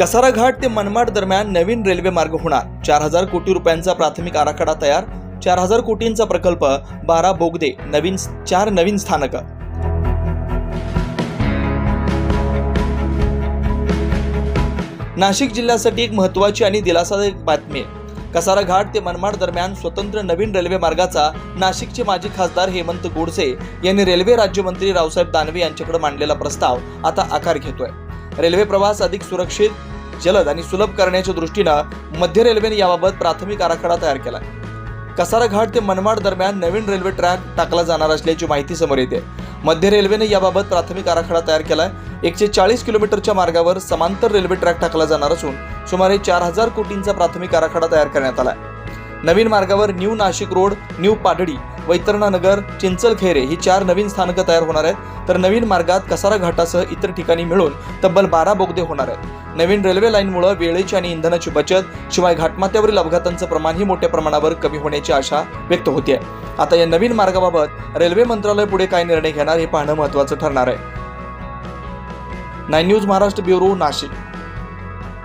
कसारा घाट ते मनमाड दरम्यान नवीन रेल्वे मार्ग होणार. चार हजार कोटी रुपयांचा प्राथमिक आराखडा तयार. चार हजार कोटींचा प्रकल्प बारा बोगदे नवीन चार नवीन स्थानक. नाशिक जिल्ह्यासाठी एक महत्त्वाची आणि दिलासादायक बातमी. आहे कसारा घाट ते मनमाड दरम्यान स्वतंत्र नवीन रेल्वे मार्गाचा नाशिकचे माजी खासदार हेमंत गोडसे यांनी रेल्वे राज्यमंत्री रावसाहेब दानवे यांच्याकडे मांडलेला प्रस्ताव आता आकार घेतोय. रेल्वे प्रवास अधिक सुरक्षित जलद आणि सुलभ करण्याच्या दृष्टीनं मध्य रेल्वेने याबाबत प्राथमिक आराखडा तयार केला कसारा घाट ते मनमाड दरम्यान नवीन रेल्वे ट्रॅक टाकला जाणार असल्याची माहिती समोर येते. मध्य रेल्वेने याबाबत प्राथमिक आराखडा तयार केला एकशे चाळीस किलोमीटरच्या मार्गावर समांतर रेल्वे ट्रॅक टाकला जाणार असून सुमारे चार हजार कोटींचा प्राथमिक आराखडा तयार करण्यात आलाय. नवीन मार्गावर न्यू नाशिक रोड न्यू पाडडी वैतरणा नगर चिंचलखेरे ही चार नवीन स्थानकं तयार होणार आहेत. तर नवीन मार्गात कसारा घाटासह इतर ठिकाणी मिळून तब्बल बारा बोगदे होणार आहेत. नवीन रेल्वे लाईनमुळे वेळेची आणि इंधनाची बचत शिवाय घाटमाथ्यावरील अपघातांचं प्रमाणही मोठ्या प्रमाणावर कमी होण्याची आशा व्यक्त होते आता या नवीन मार्गाबाबत रेल्वे मंत्रालय पुढे काय निर्णय घेणार हे पाहणं महत्त्वाचं ठरणार आहे. Nine news Maharashtra bureau Nashik.